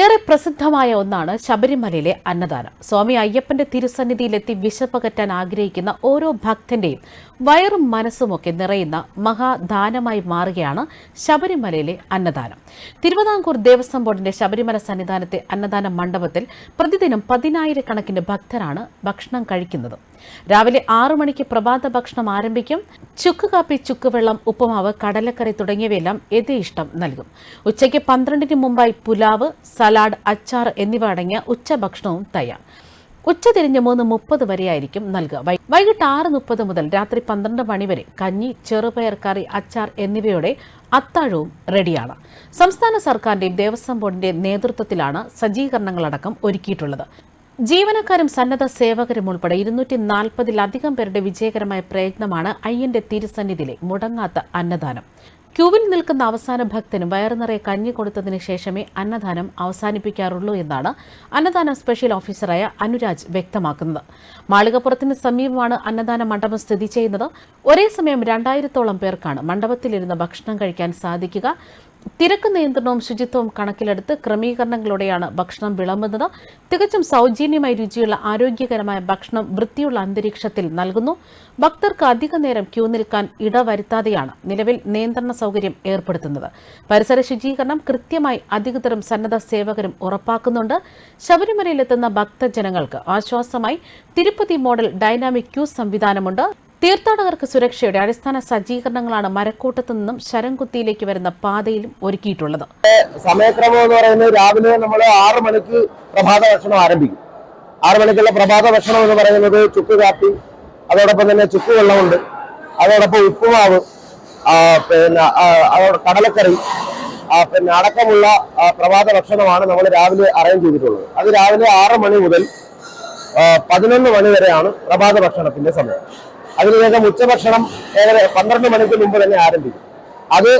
ഏറെ പ്രസിദ്ധമായ ഒന്നാണ് ശബരിമലയിലെ അന്നദാനം. സ്വാമി അയ്യപ്പന്റെ തിരുസന്നിധിയിലെത്തി വിശപ്പകറ്റാൻ ആഗ്രഹിക്കുന്ന ഓരോ ഭക്തന്റെയും വയറും മനസ്സുമൊക്കെ നിറയുന്ന മഹാദാനമായി മാറുകയാണ് ശബരിമലയിലെ അന്നദാനം. തിരുവിതാംകൂർ ദേവസ്വം ബോർഡിന്റെ ശബരിമല സന്നിധാനത്തെ അന്നദാന മണ്ഡപത്തിൽ പ്രതിദിനം പതിനായിരക്കണക്കിന് ഭക്തരാണ് ഭക്ഷണം കഴിക്കുന്നത്. രാവിലെ ആറു മണിക്ക് പ്രഭാത ഭക്ഷണം ആരംഭിക്കും. ചുക്ക് കാപ്പി ചുക്കുവെള്ളം ഉപ്പുമാവ് കടലക്കറി തുടങ്ങിയവയെല്ലാം യഥേഷ്ടം നൽകും. ഉച്ചയ്ക്ക് പന്ത്രണ്ടിന് മുമ്പായി പുലാവ് സലാഡ് അച്ചാർ എന്നിവ അടങ്ങിയ ഉച്ചഭക്ഷണവും തയ്യാർ. ഉച്ചതിരിഞ്ഞ് മൂന്ന് മുപ്പത് വരെയായിരിക്കും നൽകുക. വൈകിട്ട് ആറ് മുപ്പത് മുതൽ രാത്രി പന്ത്രണ്ട് മണി വരെ കഞ്ഞി ചെറുപയർ കറി അച്ചാർ എന്നിവയുടെ അത്താഴവും റെഡിയാണ്. സംസ്ഥാന സർക്കാരിന്റെയും ദേവസ്വം ബോർഡിന്റെയും നേതൃത്വത്തിലാണ് സജ്ജീകരണങ്ങളടക്കം ഒരുക്കിയിട്ടുള്ളത്. ജീവനക്കാരും സന്നദ്ധ സേവകരും ഉൾപ്പെടെ ഇരുന്നൂറ്റി നാൽപ്പതിലധികം പേരുടെ വിജയകരമായ പ്രയത്നമാണ് അയ്യന്റെ തിരുസന്നിധിയിലെ മുടങ്ങാത്ത അന്നദാനം. ക്യൂവിൽ നിൽക്കുന്ന അവസാന ഭക്തനും വയറു നിറയെ കഞ്ഞി കൊടുത്തതിന് ശേഷമേ അന്നദാനം അവസാനിപ്പിക്കാറുള്ളൂ എന്നാണ് അന്നദാനം സ്പെഷ്യൽ ഓഫീസറായ അനുരാജ് വ്യക്തമാക്കുന്നത്. മാളികപ്പുറത്തിന് സമീപമാണ് അന്നദാന മണ്ഡപം സ്ഥിതി ചെയ്യുന്നത്. ഒരേ സമയം രണ്ടായിരത്തോളം പേർക്കാണ് മണ്ഡപത്തിലിരുന്ന് ഭക്ഷണം കഴിക്കാൻ സാധിക്കുക. തിരക്ക് നിയന്ത്രണവും ശുചിത്വവും കണക്കിലെടുത്ത് ക്രമീകരണങ്ങളോടെയാണ് ഭക്ഷണം വിളമ്പുന്നത്. തികച്ചും സൗജന്യമായി രുചിയുള്ള ആരോഗ്യകരമായ ഭക്ഷണം വൃത്തിയുള്ള അന്തരീക്ഷത്തിൽ നൽകുന്നു. ഭക്തർക്ക് അധിക നേരം ക്യൂ നിൽക്കാൻ ഇടവരുത്താതെയാണ് നിലവിൽ നിയന്ത്രണ സൗകര്യം ഏർപ്പെടുത്തുന്നത്. പരിസര ശുചീകരണം കൃത്യമായി അധികൃതരും സന്നദ്ധ സേവകരും ഉറപ്പാക്കുന്നുണ്ട്. ശബരിമലയിലെത്തുന്ന ഭക്തജനങ്ങൾക്ക് ആശ്വാസമായി തിരുപ്പതി മോഡൽ ഡൈനാമിക് ക്യൂ സംവിധാനമുണ്ട്. തീർത്ഥാടകർക്ക് സുരക്ഷയുടെ അടിസ്ഥാന സജ്ജീകരണങ്ങളാണ് മരക്കൂട്ടത്തു നിന്നും ശരംകുത്തിയിലേക്ക് വരുന്ന പാതയിലും ഒരുക്കിയിട്ടുള്ളത്. സമയക്രമം എന്ന് പറയുന്നത് രാവിലെ നമ്മൾ ആറ് മണിക്ക് പ്രഭാത ഭക്ഷണം ആരംഭിക്കും. ആറ് മണിക്കുള്ള പ്രഭാത ഭക്ഷണം എന്ന് പറയുന്നത് ചുക്ക് കാപ്പി അതോടൊപ്പം തന്നെ ചുക്ക് വെള്ളമുണ്ട് അതോടൊപ്പം ഉപ്പുമാവ് പിന്നെ കടലക്കറി പിന്നെ അടക്കമുള്ള പ്രഭാത ഭക്ഷണമാണ് നമ്മൾ രാവിലെ അറേഞ്ച് ചെയ്തിട്ടുള്ളത്. അത് രാവിലെ ആറ് മണി മുതൽ പതിനൊന്ന് മണി വരെയാണ് പ്രഭാത ഭക്ഷണത്തിന്റെ സമയം. അതിനുശേഷം ഉച്ചഭക്ഷണം ഏകദേശം പന്ത്രണ്ട് മണിക്ക് മുമ്പ് തന്നെ ആരംഭിക്കും. അത്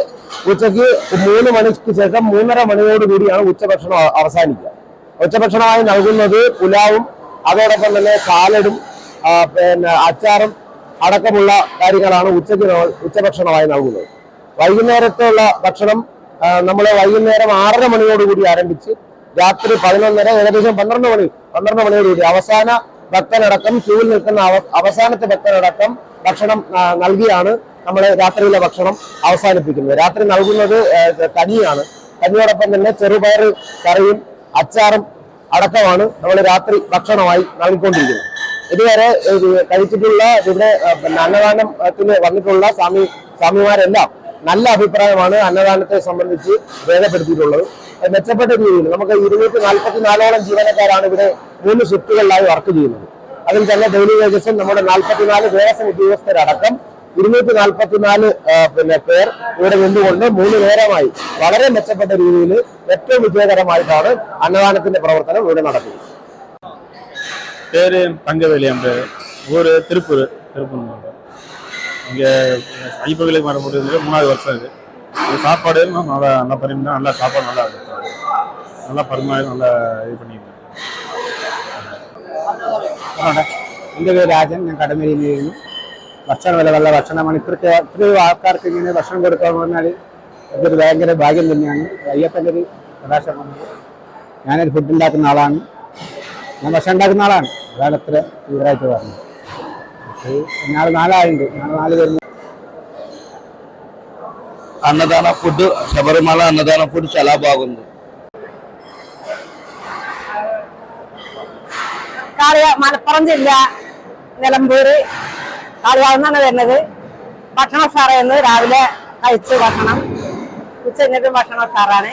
ഉച്ചയ്ക്ക് മൂന്ന് മണിക്ക് ശേഷം മൂന്നര മണിയോട് കൂടിയാണ് ഉച്ചഭക്ഷണം അവസാനിക്കുക. ഉച്ചഭക്ഷണമായി നൽകുന്നത് പുലാവും അതോടൊപ്പം തന്നെ സാലഡും പിന്നെ അച്ചാറും അടക്കമുള്ള കാര്യങ്ങളാണ് ഉച്ചയ്ക്ക് ഉച്ചഭക്ഷണമായി നൽകുന്നത്. വൈകുന്നേരത്തുള്ള ഭക്ഷണം നമ്മൾ വൈകുന്നേരം ആറര മണിയോടുകൂടി ആരംഭിച്ച് രാത്രി പതിനൊന്നര ഏകദേശം പന്ത്രണ്ട് മണി പന്ത്രണ്ട് മണിയോടുകൂടി അവസാന ഭക്തനടക്കം ക്യൂവിൽ നിൽക്കുന്ന അവസാനത്തെ ഭക്തനടക്കം ഭക്ഷണം നൽകിയാണ്. നമ്മൾ രാത്രിയിലെ ഭക്ഷണം അവസാനിപ്പിക്കുന്നത്. രാത്രി നൽകുന്നത് കനിയാണ് കഞ്ഞിയോടൊപ്പം തന്നെ ചെറുപയർ കറിയും അച്ചാറും അടക്കമാണ് നമ്മൾ രാത്രി ഭക്ഷണമായി നൽകിക്കൊണ്ടിരിക്കുന്നത്. ഇതുവരെ കഴിച്ചിട്ടുള്ള ഇവിടെ അന്നദാനത്തിന് വന്നിട്ടുള്ള സ്വാമി സ്വാമിമാരെല്ലാം നല്ല അഭിപ്രായമാണ് അന്നദാനത്തെ സംബന്ധിച്ച് രേഖപ്പെടുത്തിയിട്ടുള്ളത്. മെച്ചപ്പെട്ട രീതിയിൽ നമുക്ക് ഇരുന്നൂറ്റി നാൽപ്പത്തി നാലോളം ജീവനക്കാരാണ് ഇവിടെ മൂന്ന് ഷിഫ്റ്റുകളിലായി വർക്ക് ചെയ്യുന്നത് അതിൽ തന്നെ ഡെയിലി വേജസും നമ്മുടെ നാൽപ്പത്തിനാല് ദേവസ്വം ഉദ്യോഗസ്ഥരടക്കം ഇരുന്നൂറ്റി നാൽപ്പത്തിനാല് പിന്നെ പേർ ഇവിടെ നിന്നുകൊണ്ട് മൂന്ന് നേരമായി വളരെ മെച്ചപ്പെട്ട രീതിയിൽ ഏറ്റവും വിജയകരമായിട്ടാണ് അന്നദാനത്തിന്റെ പ്രവർത്തനം ഇവിടെ നടക്കുന്നത് பேர் தங்கவேலி என் பேர் ஊர் திருப்பூர் திருப்பூர் மாவட்டம் இங்கே ஐப்ப கோயிலுக்கு வர முடியுது மூணாவது வருஷம் இது இது சாப்பாடு எல்லாம் நல்லா நல்லா பரிமாணம் நல்லா சாப்பாடு நல்லா இருக்கு நல்லா பரிமாறி நல்லா இது பண்ணியிருக்கேன் എൻ്റെ പേര് രാജൻ ഞാൻ കടമേരിയിൽ നിന്ന് ഭക്ഷണം വില നല്ല ഭക്ഷണമാണ് ഇത്രയ്ക്ക് ഇത്രയും ആൾക്കാർക്ക് ഇങ്ങനെ ഭക്ഷണം കൊടുക്കുക എന്ന് പറഞ്ഞാൽ അതൊരു ഭയങ്കര ഭാഗ്യം തന്നെയാണ് അയ്യപ്പൻ്റെ ഒരു പ്രകാശമാണ് ഞാനൊരു ഫുഡ് ഉണ്ടാക്കുന്ന ആളാണ് ഞാൻ ഭക്ഷണം ഉണ്ടാക്കുന്ന ആളാണ് അതാണ് ഇത്ര തീവ്രമായിട്ട് പറഞ്ഞത് നാളെ നാലാളുണ്ട് നാളെ നാല് പേര് అన్నదాన ఫుడ్ శబరిమల అన్నదాన ఫుడ్ చాలా బాగుంది കാളിക മലപ്പുറം ജില്ല നിലമ്പൂര് കാളിയാവുന്നാണ് വരുന്നത്. ഭക്ഷണം ഉഷാറായിരുന്നു രാവിലെ കഴിച്ചു ഭക്ഷണം. ഉച്ച കഴിഞ്ഞിട്ടും ഭക്ഷണം ഉഷാറാണ്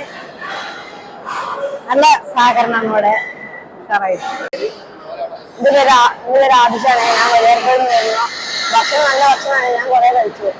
നല്ല സഹകരണം നമ്മുടെ ഉഷാറായി ഇതിലൊരു ഇതിലൊരു ആവശ്യമാണ്. ഞാൻ വലിയർക്കോട് വരുന്നു. ഭക്ഷണം നല്ല ഭക്ഷണമാണ്. ഞാൻ കുറെ കഴിച്ചു.